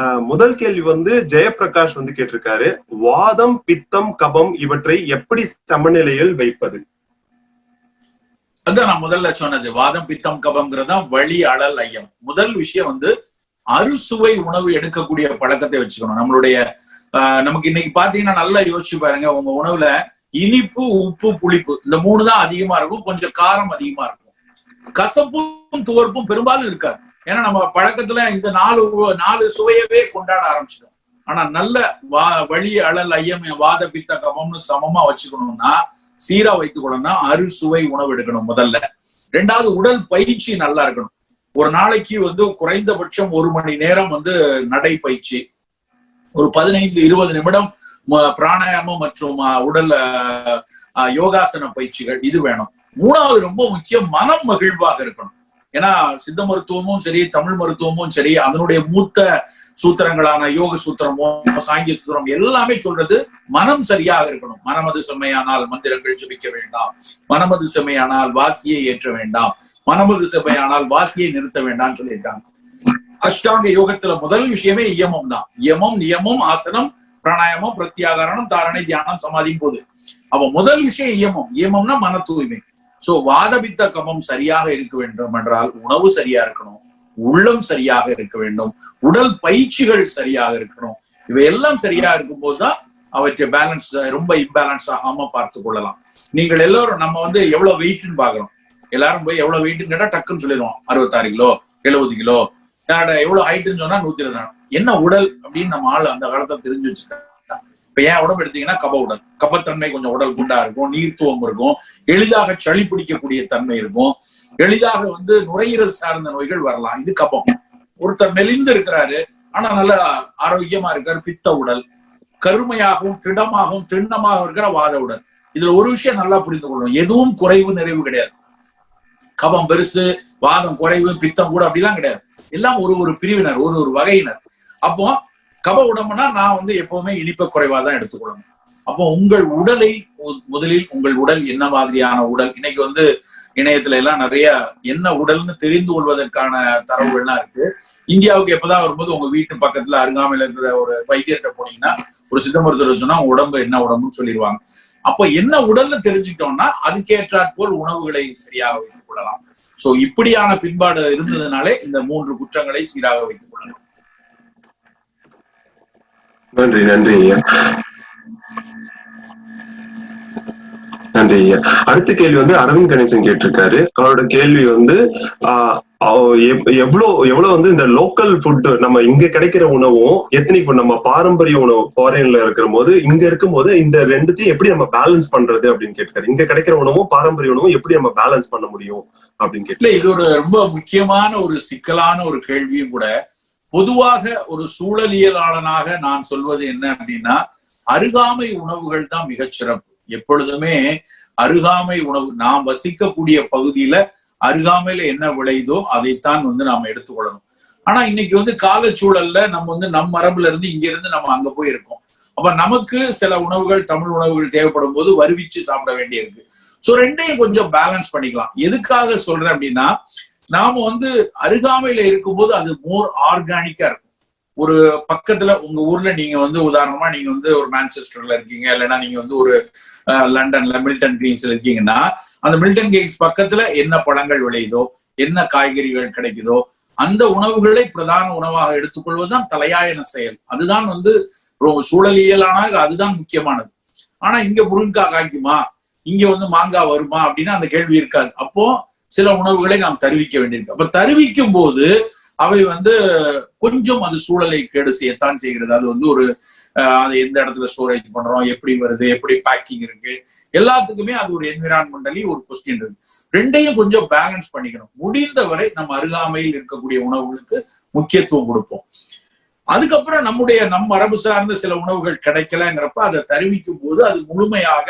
ஆஹ் முதல் கேள்வி வந்து ஜெயபிரகாஷ் வந்து கேட்டிருக்காரு. வாதம் பித்தம் கபம் இவற்றை எப்படி சமநிலையில் வைப்பது? அதான் நான் முதல்ல சொன்னது. வாதம் பித்தம் கபம்ங்கிறது வழி அழல் ஐயம். முதல் விஷயம் வந்து அறுசுவை உணவு எடுக்கக்கூடிய பழக்கத்தை வச்சுக்கணும். நம்மளுடைய நமக்கு இன்னைக்கு பாத்தீங்கன்னா நல்லா யோசிச்சு பாருங்க. உங்க உணவுல இனிப்பு உப்பு புளிப்பு இந்த மூணு தான் அதிகமா இருக்கும். கொஞ்சம் காரம் அதிகமா இருக்கும். கசப்பும் துவர்ப்பும் பெரும்பாலும் இருக்காது. ஏன்னா நம்ம பழக்கத்துல இந்த நாலு நாலு சுவையவே கொண்டாட ஆரம்பிச்சிடும் ஆனா நல்ல வா வழி அழல் ஐயம் வாத பித்த கபம்னு சமமா வச்சுக்கணும்னா சீரா வைத்துக்கணும்னா அறுசுவை உணவு எடுக்கணும் முதல்ல. ரெண்டாவது உடல் பயிற்சி நல்லா இருக்கணும். ஒரு நாளைக்கு வந்து குறைந்தபட்சம் ஒரு மணி நேரம் வந்து நடை பயிற்சி. ஒரு பதினைந்து இருபது நிமிடம் ம- பிராணாயாமம் மற்றும் உடல் யோகாசன பயிற்சிகள் இது வேணும். மூணாவது ரொம்ப முக்கியம் மனம் மகிழ்வாக இருக்கணும். ஏன்னா சித்த மருத்துவமும் சரி தமிழ் மருத்துவமும் சரி அதனுடைய மூத்த சூத்திரங்களான யோக சூத்திரமோ சாங்கிய சூத்திரம் எல்லாமே சொல்றது மனம் சரியாக இருக்கணும். மனமது செம்மையானால் மந்திரங்கள் ஜபிக்க வேண்டாம். மனமது செம்மையானால் வாசியை ஏற்ற வேண்டாம். மனமது செம்மையானால் வாசியை நிறுத்த வேண்டாம்னு சொல்லியிருக்காங்க. அஷ்டாங்க யோகத்துல முதல் விஷயமே இயமம் தான். இயமம் நியமம் ஆசனம் பிராணாயமம் பிரத்யாகரணம் தாரணை தியானம் சமாதியும் போது. அப்ப முதல் விஷயம் இயமம் இயமம்னா மன தூய்மை. சோ வாதபித்த கமம் சரியாக இருக்க வேண்டும் என்றால் உணவு சரியா இருக்கணும் உள்ளம் சரியாக இருக்க வேண்டும் உடல் பயிற்சிகள் சரியாக இருக்கணும். இவையெல்லாம் சரியா இருக்கும்போதுதான் அவற்றை பேலன்ஸ் ரொம்ப இம்பேலன்ஸ் ஆகாம பார்த்து கொள்ளலாம். நீங்கள் எல்லாரும் நம்ம வந்து எவ்வளவு வெயிட்னு பாக்குறோம் எல்லாரும் போய் எவ்வளவு வெயிட்னு கேட்டா டக்குன்னு சொல்லிடுவோம். அறுபத்தாறு கிலோ எழுபது கிலோ எவ்வளவு ஹைட்னு சொன்னா நூத்தி இருபது. என்ன உடல் அப்படின்னு நம்ம ஆள் அந்த காலத்துல தெரிஞ்சு வச்சிருக்காங்க இப்ப ஏன் உடம்பு எடுத்தீங்கன்னா கப உடல். கபத்தன்மை கொஞ்சம் உடல் குண்டா இருக்கும் நீர்த்துவம் இருக்கும் எளிதாக சளி பிடிக்கக்கூடிய தன்மை இருக்கும். எளிதாக வந்து நுரையீரல் சார்ந்த நோய்கள் வரலாம். இது கபம். ஒருத்தர் மெலிந்து இருக்கிறாரு ஆனா நல்ல ஆரோக்கியமா இருக்காரு பித்த உடல். கருமையாகவும் திடமாகவும் திண்ணமாக இருக்கிற வாத உடல். இதுல ஒரு விஷயம் நல்லா புரிந்து கொள்ளணும். எதுவும் குறைவு நிறைவு கிடையாது. கபம் பெருசு வாதம் குறைவு பித்தம் கூட அப்படிலாம் கிடையாது. எல்லாம் ஒரு ஒரு பிரிவினர் ஒரு ஒரு வகையினர். அப்போ கப உடம்புனா நான் வந்து எப்பவுமே இனிப்ப குறைவா தான் எடுத்துக்கொள்ளணும். அப்போ உங்கள் உடலை மு- முதலில் உங்கள் உடல் என்ன மாதிரியான உடல்? இன்னைக்கு வந்து இணையத்துல எல்லாம் நிறைய என்ன உடல்னு தெரிந்து கொள்வதற்கான தரவுகள்லாம் இருக்கு. இந்தியாவுக்கு எப்பதான் வரும்போது உங்க வீட்டு பக்கத்துல அருகாமையில இருக்கிற ஒரு வைத்தியர்கிட்ட போனீங்கன்னா ஒரு சித்த மருத்துவர் சொன்னா உடம்பு என்ன உடம்புன்னு சொல்லிடுவாங்க. அப்போ என்ன உடல்னு தெரிஞ்சுக்கிட்டோம்னா அதுக்கேற்றாற் போல் உணவுகளை சரியாக வைத்துக் கொள்ளலாம். சோ இப்படியான பின்பாடு இருந்ததுனாலே இந்த மூன்று குற்றங்களை சீராக வைத்துக் கொள்ளலாம் நன்றி நன்றி ஐயா. நன்றி ஐயா. அடுத்த கேள்வி வந்து அரவிந்த் கணேசன் கேட்டிருக்காரு. அவரோட கேள்வி வந்து எவ்வளவு எவ்வளவு வந்து இந்த லோக்கல் ஃபுட் நம்ம இங்க கிடைக்கிற உணவும் எத்தனை இப்போ நம்ம பாரம்பரிய உணவு ஃபாரின்ல இருக்கிற போது இங்க இருக்கும்போது இந்த ரெண்டுத்தையும் எப்படி நம்ம பேலன்ஸ் பண்றது அப்படின்னு கேட்டிருக்காரு. இங்க கிடைக்கிற உணவும் பாரம்பரிய உணவும் எப்படி நம்ம பேலன்ஸ் பண்ண முடியும் அப்படின்னு கேட்டு இது ஒரு ரொம்ப முக்கியமான ஒரு சிக்கலான ஒரு கேள்வியும் கூட பொதுவாக ஒரு சூழலியலாளனாக நான் சொல்வது என்ன அப்படின்னா அருகாமை உணவுகள் தான் மிகச் சிறப்பு. எப்பொழுதுமே அருகாமை உணவு நாம் வசிக்கக்கூடிய பகுதியில அருகாமையில என்ன விளையுதோ அதைத்தான் வந்து நாம எடுத்துக்கொள்ளணும். ஆனா இன்னைக்கு வந்து காலச்சூழல்ல நம்ம வந்து நம் மரபுல இருந்து இங்க இருந்து நம்ம அங்க போய் இருக்கோம். அப்ப நமக்கு சில உணவுகள் தமிழ் உணவுகள் தேவைப்படும் போது வருவிச்சு சாப்பிட வேண்டியிருக்கு. சோ ரெண்டையும் கொஞ்சம் பேலன்ஸ் பண்ணிக்கலாம். எதுக்காக சொல்றேன் அப்படின்னா நாம வந்து அருகாமையில இருக்கும்போது அது மோர் ஆர்கானிக்கா இருக்கும். ஒரு பக்கத்துல உங்க ஊர்ல நீங்க வந்து உதாரணமா நீங்க வந்து ஒரு மான்செஸ்டர்ல இருக்கீங்க இல்லைன்னா நீங்க வந்து ஒரு லண்டன்ல மில்டன் கிரீன்ஸ்ல இருக்கீங்கன்னா அந்த மில்டன் கிரீன்ஸ் பக்கத்துல என்ன பழங்கள் விளையுதோ என்ன காய்கறிகள் கிடைக்குதோ அந்த உணவுகளை பிரதான உணவாக எடுத்துக்கொள்வதுதான் தலையாயன செயல். அதுதான் வந்து ரொம்ப சூழலியலான அதுதான் முக்கியமானது. ஆனா இங்க முருங்கா காய்க்குமா? இங்க வந்து மாங்காய் வருமா? அப்படின்னா அந்த கேள்வி இருக்காது. அப்போ சில உணவுகளை நாம் தருவிக்க வேண்டியிருக்கு. அப்ப தருவிக்கும் போது அவை வந்து கொஞ்சம் அது சூழலை கேடு செய்யத்தான் செய்கிறது. அது வந்து ஒரு அது அதை எந்த இடத்துல ஸ்டோரேஜ் பண்றோம் எப்படி வருது எப்படி பேக்கிங் இருக்கு எல்லாத்துக்குமே அது ஒரு என்விரான்மெண்டலி ஒரு கொஸ்டின் இருக்கு. ரெண்டையும் கொஞ்சம் பேலன்ஸ் பண்ணிக்கணும். முடிந்தவரை நம்ம அருகாமையில் இருக்கக்கூடிய உணவுகளுக்கு முக்கியத்துவம் கொடுப்போம். அதுக்கப்புறம் நம்முடைய நம் மரபு சார்ந்த சில உணவுகள் கிடைக்கலங்கிறப்ப அதை தருவிக்கும் போது அது முழுமையாக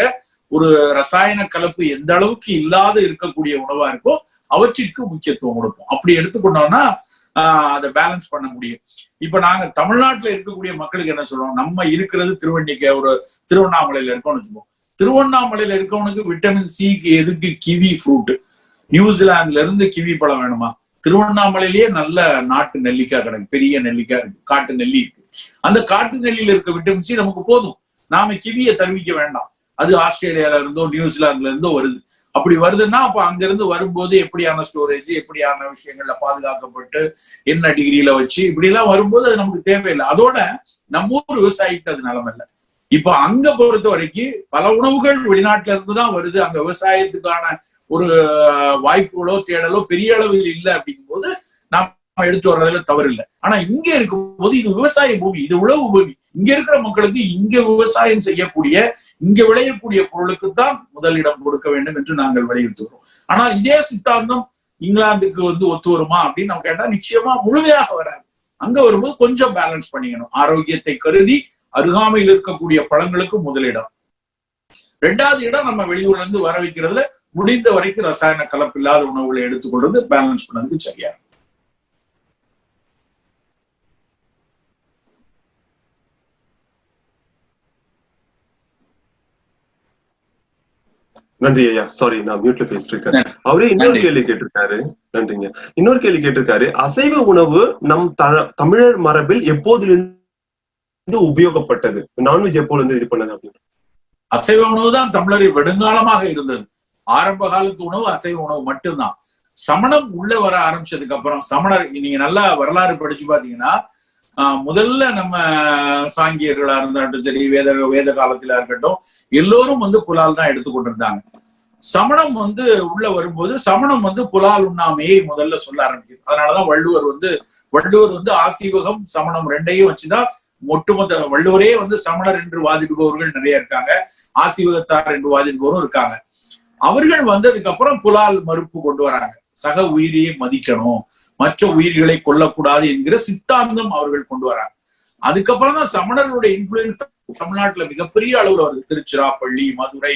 ஒரு ரசாயன கலப்பு எந்த அளவுக்கு இல்லாத இருக்கக்கூடிய உணவா இருக்கோ அவற்றிற்கு முக்கியத்துவம் கொடுப்போம். அப்படி எடுத்துக்கொண்டோம்னா ஆஹ் அதை பேலன்ஸ் பண்ண முடியும். இப்ப நாங்க தமிழ்நாட்டுல இருக்கக்கூடிய மக்களுக்கு என்ன சொல்றோம்? நம்ம இருக்கிறது திருவண்ணிக்கை ஒரு திருவண்ணாமலையில இருக்கோம்னு வச்சுப்போம் திருவண்ணாமலையில இருக்கவனுக்கு விட்டமின் சிக்கு எதுக்கு கிவி ஃப்ரூட் நியூசிலாந்துல இருந்து கிவி பழம் வேணுமா? திருவண்ணாமலையிலேயே நல்ல நாட்டு நெல்லிக்காய் கிடக்கு பெரிய நெல்லிக்காய் இருக்கு காட்டு நெல்லி இருக்கு. அந்த காட்டு நெல்லியில இருக்க விட்டமின் சி நமக்கு போதும். நாம கிவியை தருவிக்க வேண்டாம். அது ஆஸ்திரேலியால இருந்தோ நியூசிலாந்துல இருந்தோ வருது. அப்படி வருதுன்னா அப்ப அங்க இருந்து வரும்போது எப்படியான ஸ்டோரேஜ் எப்படியான விஷயங்கள்ல பாதுகாக்கப்பட்டு என்ன டிகிரியில வச்சு இப்படி எல்லாம் வரும்போது அது நமக்கு தேவையில்லை. அதோட நம்ம ஊர் விவசாயிக்கு அது நிலம் இப்ப அங்க பொறுத்த வரைக்கும் பல உணவுகள் வெளிநாட்டுல இருந்து தான் வருது. அங்க விவசாயத்துக்கான ஒரு வாய்ப்புகளோ தேடலோ பெரிய அளவில் இல்லை அப்படிங்கும்போது நாம எடுத்து வர்றதுல தவறு இல்லை ஆனா இங்க இருக்கும்போது இது விவசாய பூமி இது உழவு பூமி. இங்க இருக்கிற மக்களுக்கு இங்க விவசாயம் செய்யக்கூடிய இங்க விளையக்கூடிய பொருளுக்கு தான் முதலிடம் கொடுக்க வேண்டும் என்று நாங்கள் வலியுறுத்துகிறோம். ஆனால் இதே சித்தாந்தம் இங்கிலாந்துக்கு வந்து ஒத்து வருமா அப்படின்னு நம்ம கேட்டா நிச்சயமா முழுமையாக வராது. அங்க வரும்போது கொஞ்சம் பேலன்ஸ் பண்ணிக்கணும். ஆரோக்கியத்தை கருதி அருகாமையில் இருக்கக்கூடிய பழங்களுக்கு முதலிடம். ரெண்டாவது இடம் நம்ம வெளியூர்ல இருந்து வர வைக்கிறதுல முடிந்த வரைக்கும் ரசாயன கலப்பில்லாத உணவுகளை எடுத்துக்கொள்றது பேலன்ஸ் பண்ணதுக்கு சரியா இருக்கும். நன்றி ஐயா. சாரி நான் மியூட்ல பேசிட்டு இருக்கேன் அவரே இன்னொரு. கேள்வி கேட்டிருக்காரு. நன்றிங்க. இன்னொரு கேள்வி கேட்டிருக்காரு. அசைவ உணவு நம் தமிழர் மரபில் எப்போதிலிருந்து உபயோகப்பட்டது? நான்வெஜ் எப்போது இது பண்ணது அப்படின்னு. அசைவ உணவு தான் தமிழரில் வெடுங்காலமாக இருந்தது. ஆரம்ப காலத்து உணவு அசைவ உணவு மட்டும்தான். சமணம் உள்ள வர ஆரம்பிச்சதுக்கு அப்புறம் சமணர் நீங்க நல்லா வரலாறு படிச்சு பாத்தீங்கன்னா முதல்ல நம்ம சாங்கியர்களா இருந்தாலும் சரி வேத வேத காலத்திலா இருக்கட்டும் எல்லோரும் வந்து புலால் தான் எடுத்துக்கொண்டிருந்தாங்க. சமணம் வந்து உள்ள வரும்போது சமணம் வந்து புலால் உண்ணாமையை முதல்ல சொல்ல ஆரம்பிக்குது. அதனாலதான் வள்ளுவர் வந்து வள்ளுவர் வந்து ஆசீவகம் சமணம் ரெண்டையும் வச்சுதான் ஒட்டுமொத்த வள்ளுவரே வந்து சமணர் என்று வாதிடுபவர்கள் நிறைய இருக்காங்க. ஆசீவகத்தார் என்று வாதிடுபவரும் இருக்காங்க. அவர்கள் வந்ததுக்கு அப்புறம் புலால் மறுப்பு கொண்டு வராங்க. சக உயிரியை மதிக்கணும். மற்ற உயிர்களை கொல்லக்கூடாது என்கிற சித்தாந்தம் அவர்கள் கொண்டு வராங்க. அதுக்கப்புறம் தான் சமணர்களுடைய இன்ஃபுளுன்ஸ் தமிழ்நாட்டுல மிகப்பெரிய அளவுல வருது. திருச்சிராப்பள்ளி மதுரை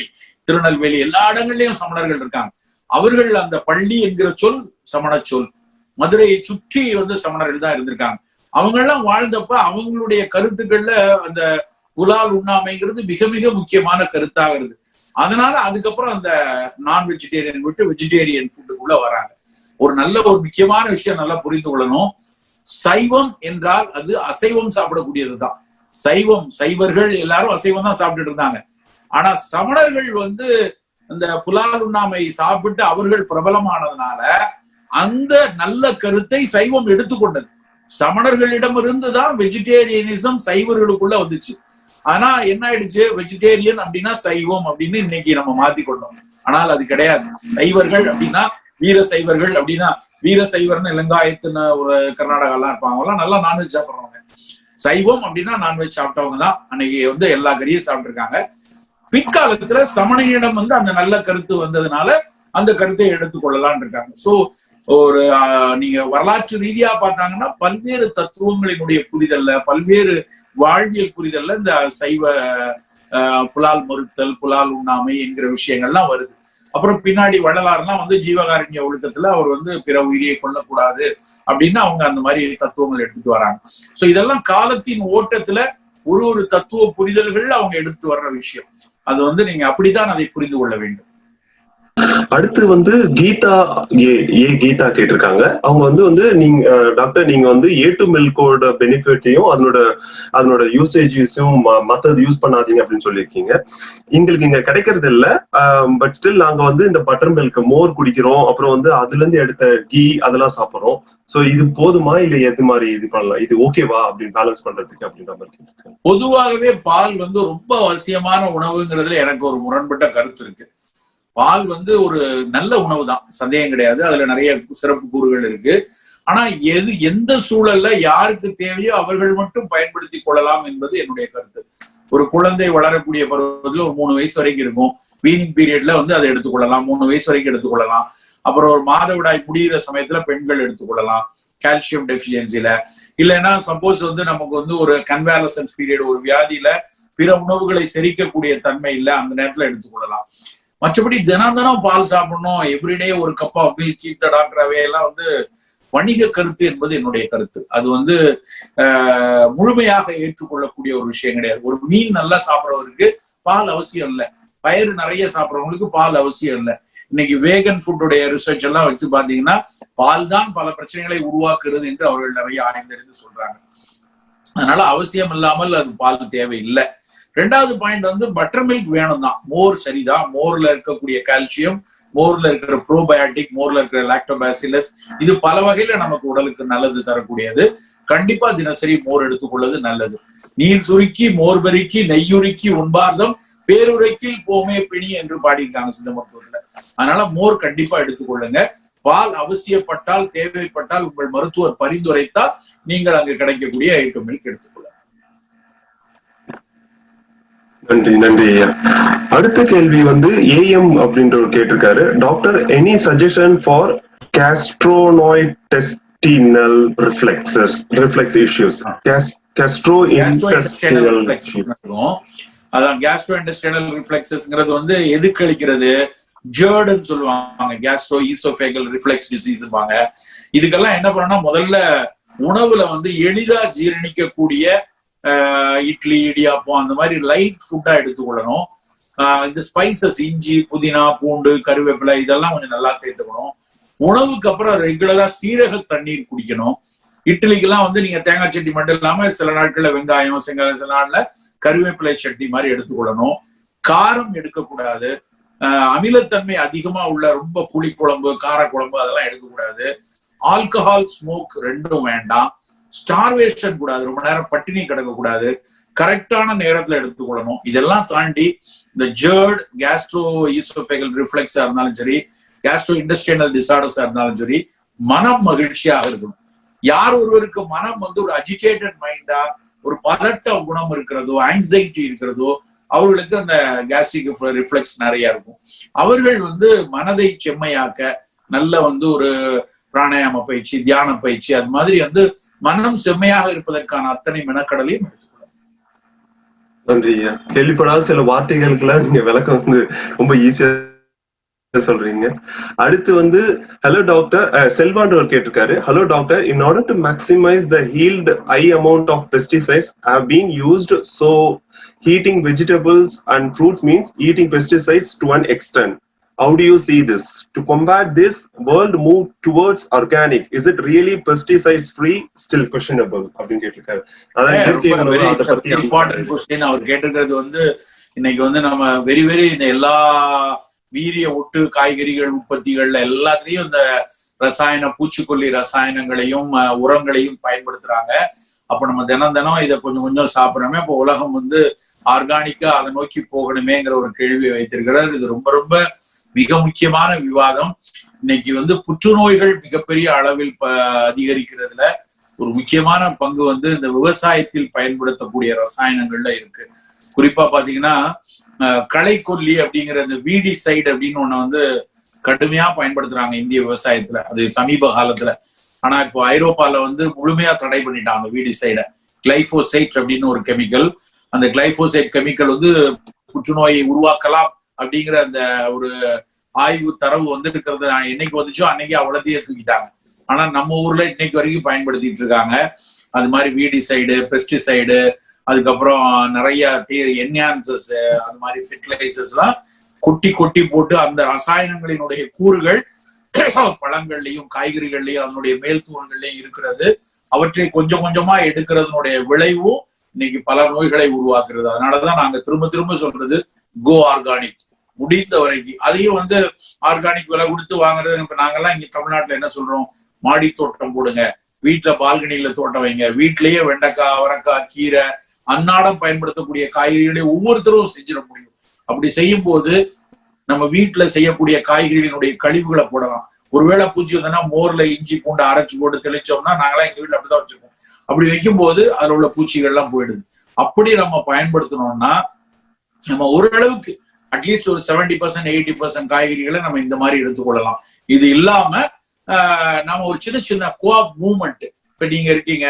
திருநெல்வேலி எல்லா இடங்கள்லயும் சமணர்கள் இருக்காங்க. அவர்கள் அந்த பள்ளி என்கிற சொல் சமண சொல். மதுரையை சுற்றி வந்து சமணர்கள் தான் இருந்திருக்காங்க. அவங்க எல்லாம் வாழ்ந்தப்ப அவங்களுடைய கருத்துக்கள்ல அந்த உலால் உண்ணாமைங்கிறது மிக மிக முக்கியமான கருத்தாகிறது அதனால அதுக்கப்புறம் அந்த நான் வெஜிடேரியன் விட்டு வெஜிடேரியன் ஃபுட்டுக்குள்ள வராங்க. ஒரு நல்ல ஒரு முக்கியமான விஷயம் நல்லா புரிந்து கொள்ளணும். சைவம் என்றால் அது அசைவம் சாப்பிடக்கூடியதுதான். சைவம் சைவர்கள் எல்லாரும் அசைவம் தான் சாப்பிட்டுட்டு இருந்தாங்க. ஆனா சமணர்கள் வந்து இந்த புலால் உண்ணாமை சாப்பிட்டு அவர்கள் பிரபலமானதுனால அந்த நல்ல கருத்தை சைவம் எடுத்துக்கொண்டது. சமணர்களிடமிருந்து தான் வெஜிடேரியனிசம் சைவர்களுக்குள்ள வந்துச்சு. ஆனா என்ன ஆயிடுச்சு? வெஜிடேரியன் அப்படின்னா சைவம் அப்படின்னு இன்னைக்கு நம்ம மாத்திக்கொண்டோம். ஆனால் அது கிடையாது. சைவர்கள் அப்படின்னா வீர சைவர்கள் அப்படின்னா வீர சைவர்னு இலங்காயத்துன்னு ஒரு கர்நாடகாலாம் இருப்பாங்க. எல்லாம் நல்லா நான்வெஜ் சாப்பிடுறவங்க. சைவம் அப்படின்னா நான்வெஜ் சாப்பிட்டவங்க தான் அன்னைக்கு வந்து எல்லா கறியும் சாப்பிட்டிருக்காங்க. பிற்காலத்துல சமணியிடம் வந்து அந்த நல்ல கருத்து வந்ததுனால அந்த கருத்தை எடுத்துக்கொள்ளலாம்னு இருக்காங்க. சோ ஒரு நீங்க வரலாற்று ரீதியா பார்த்தாங்கன்னா பல்வேறு தத்துவங்களினுடைய புரிதல்ல பல்வேறு வாழ்வியல் புரிதல்ல இந்த சைவ ஆஹ், புலால் மறுத்தல் புலால் உண்ணாமை என்கிற விஷயங்கள்லாம் வருது. அப்புறம் பின்னாடி வள்ளலார்லாம் வந்து ஜீவகாரண்ய ஒழுக்கத்துல அவர் வந்து பிற உயிரியை கொல்லக்கூடாது அப்படின்னு அவங்க அந்த மாதிரி தத்துவங்கள் எடுத்துட்டு வராங்க. சோ இதெல்லாம் காலத்தின் ஓட்டத்துல ஒரு ஒரு தத்துவ புரிதல்கள் அவங்க எடுத்து வர்ற விஷயம். அது வந்து நீங்க அப்படித்தான் அதை புரிந்து கொள்ள வேண்டும். அடுத்து வந்து கீதா ஏ ஏ கீதா கேட்டிருக்காங்க. அவங்க வந்து வந்து நீங்க டாக்டர் நீங்க வந்து ஏ டு மில்கோட பெனிஃபிட்டையும் அதனோட அதனோட யூசேஜஸையும் மத்தது யூஸ் பண்ணாதீங்க அப்படின்னு சொல்லியிருக்கீங்க. எங்களுக்கு இங்க கிடைக்கிறது இல்ல. பட் ஸ்டில் நாங்க வந்து இந்த பட்டர் மில்க் மோர் குடிக்கிறோம். அப்புறம் வந்து அதுல இருந்து எடுத்த கீ அதெல்லாம் சாப்பிடுறோம். சோ இது போதுமா? இல்ல எது மாதிரி இது பண்ணலாம்? இது ஓகேவா அப்படின்னு பேலன்ஸ் பண்றதுக்கு அப்படின்ற மாதிரி பொதுவாகவே பால் வந்து ரொம்ப அவசியமான உணவுங்கிறதுல எனக்கு ஒரு முரண்பட்ட கருத்து இருக்கு. பால் வந்து ஒரு நல்ல உணவு தான் சந்தேகம் கிடையாது. அதுல நிறைய சிறப்பு கூறுகள் இருக்கு. ஆனா எது எந்த சூழல்ல யாருக்கு தேவையோ அவர்கள் மட்டும் பயன்படுத்தி கொள்ளலாம் என்பது என்னுடைய கருத்து. ஒரு குழந்தை வளரக்கூடிய பருவத்துல ஒரு மூணு வயசு வரைக்கும் இருக்கும். வீனிங் பீரியட்ல வந்து அதை எடுத்துக்கொள்ளலாம் மூணு வயசு வரைக்கும் எடுத்துக்கொள்ளலாம் அப்புறம் ஒரு மாதவிடாய் முடிகிற சமயத்துல பெண்கள் எடுத்துக்கொள்ளலாம் கால்சியம் டெஃபிஷியன்சில இல்லைன்னா சப்போஸ் வந்து நமக்கு வந்து ஒரு கன்வாலசன்ஸ் பீரியட் ஒரு வியாதியில பிற உணவுகளை செரிக்கக்கூடிய தன்மை இல்லை அந்த நேரத்துல எடுத்துக்கொள்ளலாம் மற்றபடி தினம் தினம் பால் சாப்பிடணும். எவ்ரிடே ஒரு cup of milk keep doctor அவையெல்லாம் வந்து வணிக கருத்து என்பது என்னுடைய கருத்து. அது வந்து ஆஹ், முழுமையாக ஏற்றுக்கொள்ளக்கூடிய ஒரு விஷயம் கிடையாது. ஒரு மீன் நல்லா சாப்பிடுறவருக்கு பால் அவசியம் இல்லை. பயிர் நிறைய சாப்பிட்றவங்களுக்கு பால் அவசியம் இல்லை. இன்னைக்கு வேகன் ஃபுட்டுடைய ரிசர்ச் எல்லாம் வச்சு பாத்தீங்கன்னா பால் தான் பல பிரச்சனைகளை உருவாக்குறது என்று அவர்கள் நிறைய ஆய்ந்தறிந்து சொல்றாங்க. அதனால அவசியம் இல்லாமல் அது பால் தேவையில்லை. ரெண்டாவது பாயிண்ட் வந்து பட்டர் மில்க் வேணும் தான் மோர் சரிதான். மோர்ல இருக்கக்கூடிய கால்சியம் மோர்ல இருக்கிற ப்ரோபயாட்டிக் மோர்ல இருக்கிற லாக்டோபாசிலஸ் இது பல வகையில நமக்கு உடலுக்கு நல்லது தரக்கூடியது. கண்டிப்பா தினசரி மோர் எடுத்துக்கொள்வது நல்லது. நீர் சுருக்கி மோர் பெருக்கி நெய்யுருக்கி உண்பார்தம் பேருரைக்கில் போமே பிணி என்று பாடியிருக்காங்க சித்த மருத்துவத்துல அதனால மோர் கண்டிப்பா எடுத்துக்கொள்ளுங்க. பால் அவசியப்பட்டால் தேவைப்பட்டால் உங்கள் மருத்துவர் பரிந்துரைத்தால் நீங்கள் அங்கு கிடைக்கக்கூடிய ஐட்டம் மில்க் எடுத்துக்கொள்ளுங்க. நன்றி நன்றி ஐயா. அடுத்த கேள்வி வந்து ஏஎம் அப்படின்றவர் கேட்டிருக்காரு. Doctor any suggestion for gastrointestinal reflexes reflex issues gastro intestinal. அதான் கேஸ்ட்ரோ இன்டெஸ்டினல் ரிஃப்ளெக்சஸ்ங்கிறது வந்து எது கழிக்கிறது ஜேர்டுன்னு சொல்லுவாங்க. கேஸ்ட்ரோ ஈசோஃபேகல் ரிஃப்ளெக்ஸ் டிசீஸ்பாங்க இதுக்கெல்லாம் என்ன பண்ணணும்னா முதல்ல உணவுல வந்து எளிதா ஜீரணிக்கக்கூடிய இட்லி இடியாப்பம் அந்த மாதிரி லைட் ஃபுட்டா எடுத்துக்கொள்ளணும். இந்த ஸ்பைசஸ் இஞ்சி புதினா பூண்டு கருவேப்பிலை இதெல்லாம் கொஞ்சம் நல்லா சேர்த்துக்கணும். உணவுக்கு அப்புறம் ரெகுலரா சீரக தண்ணீர் குடிக்கணும். இட்லிக்கெல்லாம் வந்து நீங்க தேங்காய் சட்னி மட்டும் இல்லாம சில நாட்கள்ல வெங்காயம் சில சில நாள்ல கருவேப்பிலை சட்னி மாதிரி எடுத்துக்கொள்ளணும். காரம் எடுக்கக்கூடாது. அமிலத்தன்மை அதிகமா உள்ள ரொம்ப புளி குழம்பு கார குழம்பு அதெல்லாம் எடுக்கக்கூடாது. ஆல்கஹால் ஸ்மோக் ரெண்டும் வேண்டாம். ஸ்டார்வேஷன் கூடாது ரொம்ப நேரம் பட்டினி கிடக்கக்கூடாது. கரெக்டான நேரத்துல எடுத்துக்கொள்ளணும். இதெல்லாம் தாண்டி இந்த ஜேர்ட் கேஸ்ட்ரோ ஈசோஃபெகல் ரிஃப்ளெக்ஸா இருந்தாலும் சரி கேஸ்ட்ரோ இண்டஸ்ட்ரியல் டிசார்டர்ஸா இருந்தாலும் சரி மனம் மகிழ்ச்சியாக இருக்கணும். யார் ஒருவருக்கு மனம் வந்து ஒரு அஜிடேட்டட் மைண்டா ஒரு பதட்ட குணம் இருக்கிறதோ ஆங்ஸைட்டி இருக்கிறதோ அவர்களுக்கு அந்த கேஸ்ட்ரிக் ரிஃப்ளெக்ஸ் நிறைய இருக்கும். அவர்கள் வந்து மனதை செம்மையாக்க நல்ல வந்து ஒரு பிராணாயாம பயிற்சி தியான பயிற்சி அது மாதிரி வந்து மனம் செம்மையாக இருப்பதற்கான அத்தனை மெனக்கடலையும் எடுத்துக்கணும். நன்றி கேள்விப்படாத சில வார்த்தைகளுக்கெல்லாம் நீங்க விளக்கம் வந்து ரொம்ப ஈஸியா சொல்றீங்க. அடுத்து வந்து ஹலோ டாக்டர் செல்வான்றவர் கேட்டிருக்காரு. Hello doctor in order to maximize the yield high amount of pesticides have been used so heating vegetables and fruits means eating pesticides to an extent how do you see this? To combat this world move towards organic. Is it really pesticides free? Still questionable அப்படின்னு கேட்டிருக்காரு. அதான் important question அவர் கேட்டிருக்கிறது வந்து இன்னைக்கு வந்து நம்ம very very இந்த எல்லா வீரிய ஒட்டு காய்கறிகள் உற்பத்திகள்ல எல்லாத்துலயும் இந்த ரசாயன பூச்சிக்கொல்லி ரசாயனங்களையும் உரங்களையும் பயன்படுத்துறாங்க. அப்ப நம்ம தினம் தினம் இதை கொஞ்சம் கொஞ்சம் சாப்பிடுறோமே அப்போ உலகம் வந்து ஆர்கானிக்கா அதை நோக்கி போகணுமேங்கிற ஒரு கேள்வியை வைத்திருக்கிறார். இது ரொம்ப ரொம்ப மிக முக்கியமான விவாதம். இன்னைக்கு வந்து புற்றுநோய்கள் மிகப்பெரிய அளவில் அதிகரிக்கிறதுல ஒரு முக்கியமான பங்கு வந்து இந்த விவசாயத்தில் பயன்படுத்தக்கூடிய ரசாயனங்கள்ல இருக்கு. குறிப்பா பாத்தீங்கன்னா களை களைக்கொல்லி அப்படிங்கிற இந்த வீடி சைடு அப்படின்னு ஒண்ணு வந்து கடுமையா பயன்படுத்துறாங்க இந்திய விவசாயத்துல. அது சமீப காலத்துல. ஆனா இப்போ ஐரோப்பால வந்து முழுமையா தடை பண்ணிட்டாங்க வீடி சைட. கிளைபோசைட் அப்படின்னு ஒரு கெமிக்கல். அந்த கிளைபோசைட் கெமிக்கல் வந்து புற்றுநோயை உருவாக்கலாம் அப்படிங்கிற அந்த ஒரு ஆய்வு தரவு வந்து இருக்கிறது என்னைக்கு வந்துச்சோ அன்னைக்கு அவ்வளோத்தையும் தூக்கிட்டாங்க. ஆனா நம்ம ஊர்ல இன்னைக்கு வரைக்கும் பயன்படுத்திட்டு இருக்காங்க. அது மாதிரி வீடிசைடு பெஸ்டிசைடு அதுக்கப்புறம் நிறைய என்ஹான்சஸ் அது மாதிரி ஃபெர்டிலைசர்ஸ் எல்லாம் கொட்டி கொட்டி போட்டு அந்த ரசாயனங்களினுடைய கூறுகள் பழங்கள்லயும் காய்கறிகள்லயும் அதனுடைய மேல் தூண்கள்லயும் இருக்கிறது. அவற்றை கொஞ்சம் கொஞ்சமா எடுக்கிறதுனுடைய விளைவும் இன்னைக்கு பல நோய்களை உருவாக்குறது. அதனாலதான் நாங்க திரும்ப திரும்ப சொல்றது கோ ஆர்கானிக் முடிந்த வரைக்கும் அதையும் வந்து ஆர்கானிக் விலை கொடுத்து வாங்குறது. இப்ப நாங்கெல்லாம் இங்க தமிழ்நாட்டுல என்ன சொல்றோம்? மாடி தோட்டம் போடுங்க. வீட்டுல பால்கனியில தோட்டம் வைங்க. வீட்லயே வெண்டைக்காய் அவரக்காய் கீரை அன்னாடம் பயன்படுத்தக்கூடிய காய்கறிகளை ஒவ்வொருத்தரும் செஞ்சிட முடியும். அப்படி செய்யும் போது நம்ம வீட்டுல செய்யக்கூடிய காய்கறிகளுடைய கழிவுகளை போடலாம். ஒருவேளை பூச்சி வந்தோம்னா மோர்ல இஞ்சி பூண்டு அரைச்சு போட்டு தெளிச்சோம்னா நாங்களாம் எங்க வீட்டுல அப்படிதான் வச்சிருக்கோம். அப்படி வைக்கும்போது அதுல உள்ள பூச்சிகள் எல்லாம் போயிடுது. அப்படி நம்ம பயன்படுத்தணும்னா நம்ம ஓரளவுக்கு அட்லீஸ்ட் ஒரு செவன்டி பர்சன்ட் எயிட்டி பர்சன்ட் காய்கறிகளை நம்ம இந்த மாதிரி எடுத்துக்கொள்ளலாம். இது இல்லாம நம்ம ஒரு சின்ன சின்ன கோஆப் மூவ்மெண்ட் இப்ப நீங்க இருக்கீங்க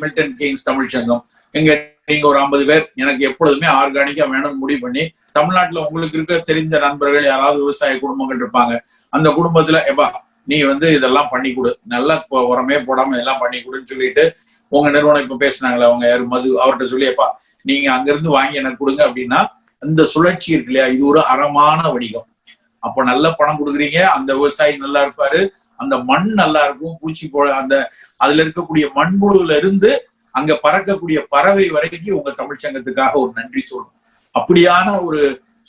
மில்டன் கிங்ஸ் தமிழ் சங்கம். எங்க நீங்க ஒரு ஐம்பது பேர் எனக்கு எப்பொழுதுமே ஆர்கானிக்கா வேணும்னு முடிவு பண்ணி தமிழ்நாட்டுல உங்களுக்கு இருக்க தெரிந்த நண்பர்கள் யாராவது விவசாய குடும்பங்கள் இருப்பாங்க அந்த குடும்பத்துல எப்பா நீ வந்து இதெல்லாம் பண்ணி கொடு. நல்லா உரமே போடாம இதெல்லாம் பண்ணி கொடுன்னு சொல்லிட்டு உங்க நிறுவனம் இப்ப பேசுனாங்களே அவங்க யாரு? மது அவர்கிட்ட சொல்லி எப்பா நீங்க அங்கிருந்து வாங்கி எனக்கு கொடுங்க அப்படின்னா இந்த சுழற்சி இருக்கு இல்லையா? இது ஒரு அறமான வணிகம். அப்ப நல்ல பணம் கொடுக்குறீங்க அந்த விவசாயி நல்லா இருப்பாரு அந்த மண் நல்லா இருக்கும் பூச்சி போ அந்த அதுல இருக்கக்கூடிய மண்புழுல இருந்து அங்க பறக்கக்கூடிய பறவை வரைக்கும் உங்க தமிழ் சங்கத்துக்காக ஒரு நன்றி சொல்லணும். அப்படியான ஒரு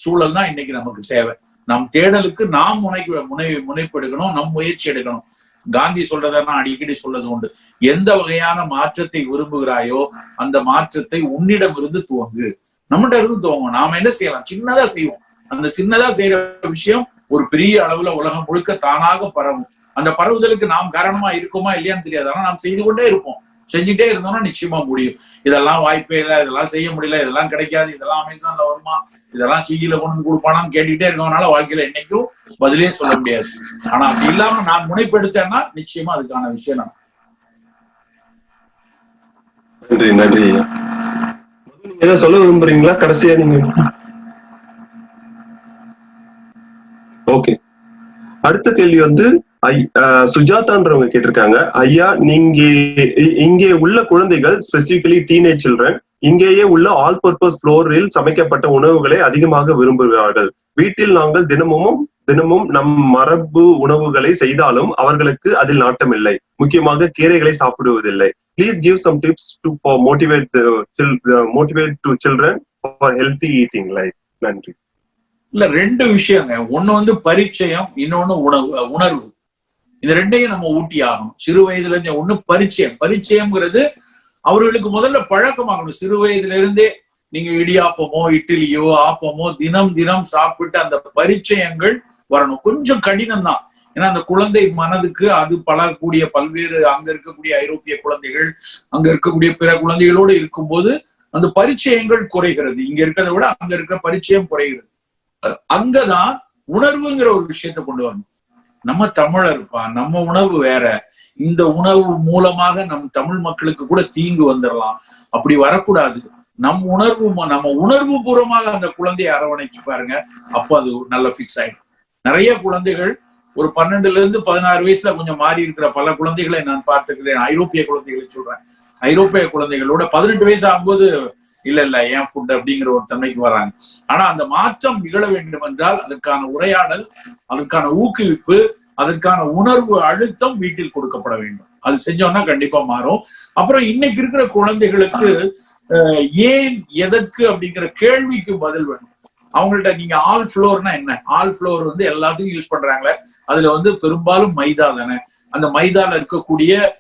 சூழல் தான் இன்னைக்கு நமக்கு தேவை. நம் தேடலுக்கு நாம் முனை முனை முனைப்பு எடுக்கணும் நம் முயற்சி எடுக்கணும். காந்தி சொல்றதை நான் அடிக்கடி சொல்லது உண்டு. எந்த வகையான மாற்றத்தை விரும்புகிறாயோ அந்த மாற்றத்தை உன்னிடம் இருந்து துவங்கு. நம்மகிட்ட இருந்து துவங்கும் நாம என்ன செய்யலாம்? சின்னதா செய்வோம். அந்த சின்னதா செய்யற விஷயம் ஒரு பெரிய அளவுல உலகம் முழுக்க தானாக பரவும். அந்த பரவுதலுக்கு நாம் காரணமா இருக்கோமா இல்லையான்னு தெரியாது. ஆனா நாம் செய்து கொண்டே இருப்போம். செஞ்சுட்டே இருந்தோம்னா நிச்சயமா முடியும். இதெல்லாம் வாய்ப்பே இல்லை இதெல்லாம் செய்ய முடியல இதெல்லாம் கிடைக்காது இதெல்லாம் அமேசான்ல வருமா இதெல்லாம் ஸ்விக்கில கொண்டு கொடுப்பானான்னு கேட்டுட்டே இருக்கவனால வாழ்க்கையில என்னைக்கும் பதிலே சொல்ல முடியாது. ஆனா அப்படி இல்லாம நான் முனைப்பெடுத்தேன்னா நிச்சயமா அதுக்கான விஷயம் நான் நன்றி நன்றி. ஏதோ சொல்ல விரும்புறீங்களா? கடைசியா நீங்க ஓகே அடுத்த கேள்வி வந்து சுஜாதான்றவங்க கேட்டிருக்காங்க. ஐயா நீங்க இங்கே உள்ள குழந்தைகள் ஸ்பெசிபிகலி டீனேஜ் சில்ட்ரன் இங்கேயே உள்ள ஆல் பர்பஸ் ஃப்ளோரில் சமைக்கப்பட்ட உணவுகளை அதிகமாக விரும்புகிறார்கள் வீட்டில் நாங்கள் தினமும் தினமும் நம் மரபு உணவுகளை செய்தாலும் அவர்களுக்கு அதில் நாட்டம் இல்லை முக்கியமாக கீரைகளை சாப்பிடுவதில்லை. Please give some tips to motivate motivate to children for healthy eating like நன்றி இல்ல ரெண்டு விஷயங்க. ஒண்ணு வந்து பரிச்சயம் இன்னொன்னு உணவு உணர்வு. இந்த ரெண்டையும் நம்ம ஊட்டி ஆகணும். சிறு வயதுல இருந்தே ஒண்ணு பரிச்சயம். பரிச்சயம்ங்கிறது அவர்களுக்கு முதல்ல பழக்கமாகணும். சிறு வயதுல இருந்தே நீங்க இடியாப்பமோ இட்லியோ ஆப்பமோ தினம் தினம் சாப்பிட்டு அந்த பரிச்சயங்கள் வரணும். கொஞ்சம் கடினம் தான் ஏன்னா அந்த குழந்தை மனதுக்கு அது பழகக்கூடிய பல்வேறு அங்க இருக்கக்கூடிய ஐரோப்பிய குழந்தைகள் அங்க இருக்கக்கூடிய பிற குழந்தைகளோடு இருக்கும்போது அந்த பரிச்சயங்கள் குறைகிறது. இங்க இருக்கிறத விட அங்க இருக்கிற பரிச்சயம் குறைகிறது. அங்கதான் உணர்வுங்கிற ஒரு விஷயத்தை கொண்டு வரணும். நம்ம தமிழர்ப்பா நம்ம உணவு வேற. இந்த உணவு மூலமாக நம் தமிழ் மக்களுக்கு கூட தீங்கு வந்துடலாம் அப்படி வரக்கூடாது. நம் உணர்வு நம்ம உணர்வு பூர்வமாக அந்த குழந்தையை அரவணைச்சு பாருங்க. அப்போ அது நல்ல பிக்ஸ் ஆயிடும். நிறைய குழந்தைகள் ஒரு பன்னெண்டுல இருந்து பதினாறு வயசுல கொஞ்சம் மாறி இருக்கிற பல குழந்தைகளை நான் பார்த்துக்கிறேன். ஐரோப்பிய குழந்தைகளை சொல்றேன். ஐரோப்பிய குழந்தைகளோட பதினெட்டு வயசு ஆகும்போது இல்ல இல்ல ஏன் ஃபுட் அப்படிங்கிற ஒரு தன்மைக்கு வராங்க. ஆனா அந்த மாற்றம் நிகழ வேண்டும் என்றால் அதற்கான உரையாடல் அதற்கான ஊக்குவிப்பு அதற்கான உணர்வு அழுத்தம் வீட்டில் கொடுக்கப்பட வேண்டும். அது செஞ்சோம்னா கண்டிப்பா மாறும். அப்புறம் இன்னைக்கு இருக்கிற குழந்தைகளுக்கு ஏன் எதற்கு அப்படிங்கிற கேள்விக்கு பதில் வேணும். அவங்கள்ட்ட நீங்க ஆல் ஃப்ளோர்னா என்ன? ஆல் ஃப்ளோர் வந்து எல்லாத்தையும் யூஸ் பண்றாங்களே. அதுல வந்து பெரும்பாலும் மைதா தானே. அந்த மைதால இருக்கக்கூடிய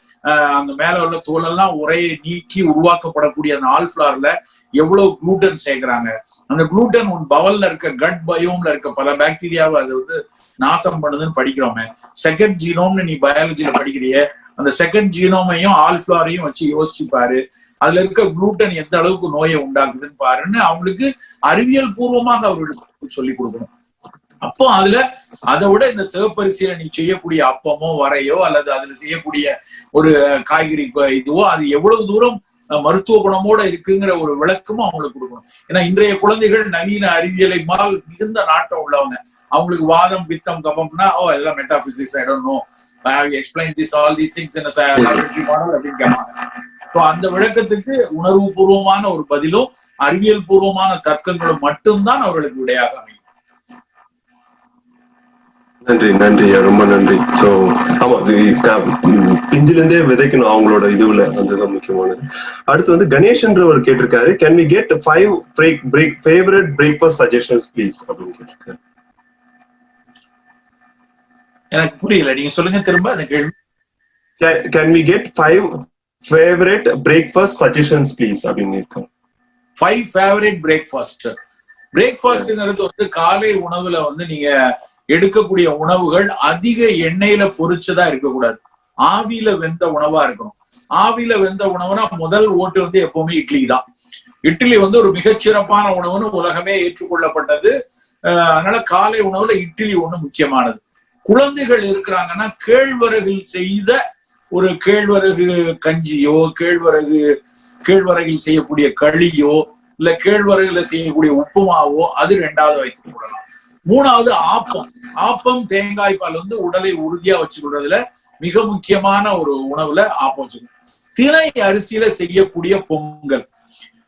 அந்த மேல உள்ள தோலெல்லாம் உரையை நீக்கி உருவாக்கப்படக்கூடிய அந்த ஆல் ஃபிளார்ல எவ்வளவு குளூட்டன் சேர்க்கிறாங்க அந்த குளூட்டன் உன் பவல்ல இருக்க கட் பயோம்ல இருக்க பல பாக்டீரியாவை அது வந்து நாசம் பண்ணுதுன்னு படிக்கிறோமே. செகண்ட் ஜீனோம்னு நீ பயாலஜியில படிக்கிறிய. அந்த செகண்ட் ஜீனோமையும் ஆல்ஃபிளாரையும் வச்சு யோசிச்சு பாரு. அதுல இருக்க குளூட்டன் எந்த அளவுக்கு நோயை உண்டாக்குதுன்னு பாருன்னு அவங்களுக்கு அறிவியல் பூர்வமாக அவர்களுக்கு சொல்லி கொடுக்கணும். அப்போ அதுல அதை விட இந்த சிவப்பரிசியில நீ செய்யக்கூடிய அப்பமோ வரையோ அல்லது அதுல செய்யக்கூடிய ஒரு காய்கறி இதுவோ அது எவ்வளவு தூரம் மருத்துவ குணமோட இருக்குங்கிற ஒரு விளக்கமும் அவங்களுக்கு கொடுக்கணும். ஏன்னா இன்றைய குழந்தைகள் நவீன அறிவியலை மால் மிகுந்த நாட்டம் உள்ளவங்க. அவங்களுக்கு வாதம் பித்தம் கபம்னா ஓ எல்லாம் metaphysics I don't know I have explain this all these things in அப்படின்னு கேட்பாங்க. அந்த விளக்கத்துக்கு உணர்வு பூர்வமான ஒரு பதிலும் அறிவியல் பூர்வமான தர்க்கங்களும் மட்டும்தான் அவர்களுக்கு விடையாக அமையும். நன்றி நன்றி ரொம்ப நன்றி. சோ ஆமா இது க- ம், பிஞ்சில இருந்தே விதைக்கணும் அவங்களோட இதுல அதுதான் முக்கியமானது. அடுத்து வந்து கணேஷ்ன்றவர் கேட்டிருக்காரு. Can we get five break break favourite breakfast suggestions please அப்படின்னு கேட்டிருக்காரு. எனக்கு புரியல. நீங்க சொல்லுங்க திரும்ப அந்த கேள்வி can we get five favourite breakfast suggestions please அப்படின்னு இருக்காங்க ஃபைவ் ஃபேவரட் பிரேக்ஃபாஸ்ட் பிரேக்ஃபாஸ்ட்ங்கிறது வந்து காலை உணவுல வந்து நீங்க எடுக்கக்கூடிய உணவுகள் அதிக எண்ணெயில பொரிச்சதா இருக்கக்கூடாது. ஆவியில வெந்த உணவா இருக்கணும். ஆவியில வெந்த உணவுனா முதல் ஓட்டு வந்து எப்பவுமே இட்லி தான். இட்லி வந்து ஒரு மிகச்சிறப்பான உணவுன்னு உலகமே ஏற்றுக்கொள்ளப்பட்டது. அதனால காலை உணவுல இட்லி ஒண்ணு முக்கியமானது. குழந்தைகள் இருக்கிறாங்கன்னா கேழ்வரகில் செய்த ஒரு கேழ்வரகு கஞ்சியோ கேழ்வரகு கேழ்வரகில் செய்யக்கூடிய களியோ இல்ல கேழ்வரகுல செய்யக்கூடிய உப்புமாவோ அது ரெண்டாவது வைத்துக் கொள்ளலாம் மூணாவது ஆப்பம். ஆப்பம் தேங்காய் பால் வந்து உடலை உறுதியா வச்சுக்கொள்றதுல மிக முக்கியமான ஒரு உணவுல ஆப்பம் வச்சுக்கணும். திணை அரிசியில செய்யக்கூடிய பொங்கல்.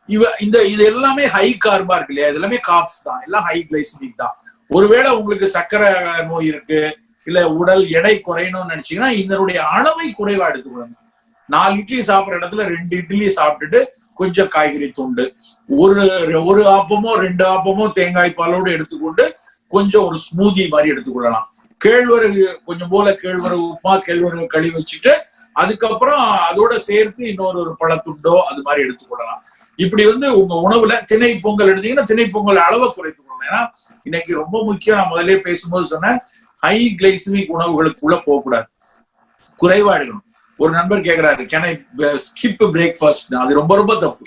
இவ இந்த இது எல்லாமே ஹை கார்பா இருக்கு இல்லையா? இது எல்லாமே காப்ஸ் தான். எல்லாம் ஹை கிளைசிமிக் தான். ஒருவேளை உங்களுக்கு சர்க்கரை நோய் இருக்கு இல்ல உடல் எடை குறையணும்னு நினைச்சீங்கன்னா இதனுடைய அளவை குறைவா எடுத்துக்கொள்ளுங்க நாலு இட்லி சாப்பிடுற இடத்துல ரெண்டு இட்லி சாப்பிட்டுட்டு கொஞ்சம் காய்கறி துண்டு. ஒரு ஒரு ஆப்பமோ ரெண்டு ஆப்பமோ தேங்காய் பாலோடு எடுத்துக்கொண்டு கொஞ்சம் ஒரு ஸ்மூதி மாதிரி எடுத்துக்கொள்ளலாம். கேழ்வரகு கொஞ்சம் போல கேழ்வரகு உப்புமா கேழ்வரகு களி வச்சுட்டு அதுக்கப்புறம் அதோட சேர்த்து இன்னொரு ஒரு பழத்துண்டோ அது மாதிரி எடுத்துக்கொள்ளலாம். இப்படி வந்து உங்க உணவுல திணை பொங்கல் எடுத்தீங்கன்னா திணை பொங்கல் அளவை குறைத்துக்கொள்ளலாம் ஏன்னா இன்னைக்கு ரொம்ப முக்கியம். நான் முதல்ல பேசும்போது சொன்னேன் ஹை கிளைசமிக் உணவுகளுக்குள்ள போகக்கூடாது. குறைவா எடுக்கணும் ஒரு நண்பர் கேக்குறாரு கேன் ஐ ஸ்கிப் பிரேக்ஃபாஸ்ட் அது ரொம்ப ரொம்ப தப்பு.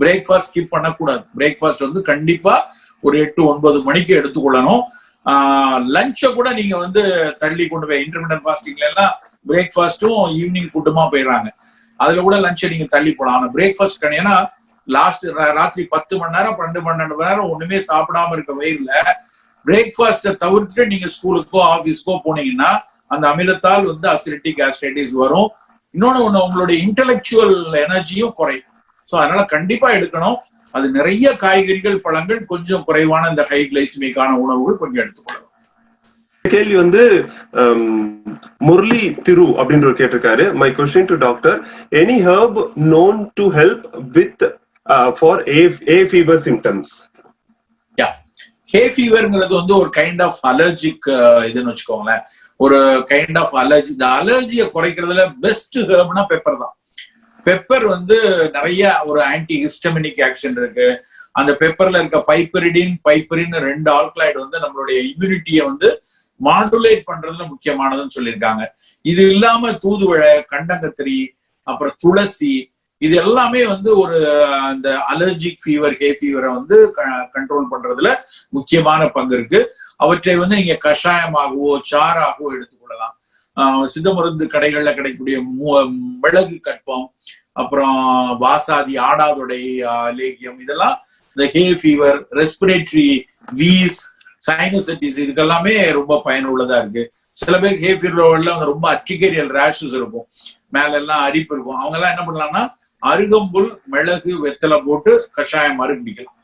பிரேக்ஃபாஸ்ட் ஸ்கிப் பண்ணக்கூடாது. பிரேக்ஃபாஸ்ட் வந்து கண்டிப்பா ஒரு எட்டு ஒன்பது மணிக்கு எடுத்துக்கொள்ளணும். லஞ்சை கூட நீங்க வந்து தள்ளி கொண்டு போய் இன்டர்மீடியட் ஃபாஸ்டிங்ல எல்லாம் பிரேக்ஃபாஸ்ட்டும் ஈவினிங் ஃபுட்டுமா போயிடுறாங்க. அதுல கூட லஞ்சை நீங்க தள்ளி போலாம். ஆனா பிரேக்ஃபாஸ்ட் ஏன்னா லாஸ்ட் ராத்திரி பத்து மணி நேரம் பன்னெண்டு பன்னெண்டு மணி நேரம் ஒண்ணுமே சாப்பிடாம இருக்க வயிறுல பிரேக்ஃபாஸ்ட்டை தவிர்த்துட்டு நீங்க ஸ்கூலுக்கோ ஆஃபீஸ்க்கோ போனீங்கன்னா அந்த அமிலத்தால் வந்து அசிடிட்டி கேஸ்ட்ரைட்டிஸ் வரும். இன்னொன்னு ஒண்ணு உங்களுடைய இன்டலெக்சுவல் எனர்ஜியும் குறையும். சோ அதனால கண்டிப்பா எடுக்கணும். அது நிறைய காய்கறிகள் பழங்கள் கொஞ்சம் குறைவான இந்த ஹை கிளைசிமிக்கான உணவுகள் கொஞ்சம் எடுத்துக்கொள்ளலாம் கேள்வி வந்து ஹம், முரளி திரு அப்படின்றவர் கேட்டிருக்காரு. My question to doctor any herb known to help with for a fever symptoms hay ஃபீவர்ங்கிறது வந்து ஒரு கைண்ட் ஆஃப் அலர்ஜிக் இதுன்னு வச்சுக்கோங்களேன். ஒரு கைண்ட் ஆஃப் அலர்ஜி இந்த அலர்ஜியை குறைக்கிறதுல பெஸ்ட் ஹேர்ப்னா பெப்பர் தான். பெப்பர் வந்து நிறைய ஒரு ஆன்டி ஹிஸ்டமினிக் ஆக்ஷன் இருக்கு. அந்த பெப்பர்ல இருக்க பைப்பரிடின் பைப்பரின் ரெண்டு ஆல்கலைடு வந்து நம்மளுடைய இம்யூனிட்டியை வந்து மாடுலேட் பண்றதுல முக்கியமானதுன்னு சொல்லியிருக்காங்க. இது இல்லாம தூதுவளை கண்டங்கத்திரி அப்புறம் துளசி இது எல்லாமே வந்து ஒரு அந்த அலர்ஜிக் ஃபீவர் ஹே ஃபீவரை வந்து கண்ட்ரோல் பண்றதுல முக்கியமான பங்கு இருக்கு. அவற்றை வந்து நீங்க கஷாயமாகவோ சாராகவோ எடுத்துக்கொள்ளலாம். ஆஹ் சித்த மருந்து கடைகள்ல கிடைக்கக்கூடிய மிளகு கற்பம் அப்புறம் வாசாதி ஆடாதொடை லேகியம் இதெல்லாம் இந்த hay fever respiratory wheeze sinusitis இதுக்கெல்லாமே ரொம்ப பயனுள்ளதா இருக்கு. சில பேருக்கு ஹே ஃபீவர்ல ரொம்ப அட்ரிகேரியல் ரேஷஸ் இருக்கும். மேல எல்லாம் அரிப்பு இருக்கும். அவங்க எல்லாம் என்ன பண்ணலாம்னா அருகம்புல் மிளகு வெத்தலை போட்டு கஷாயம் மாதிரி குடிக்கலாம்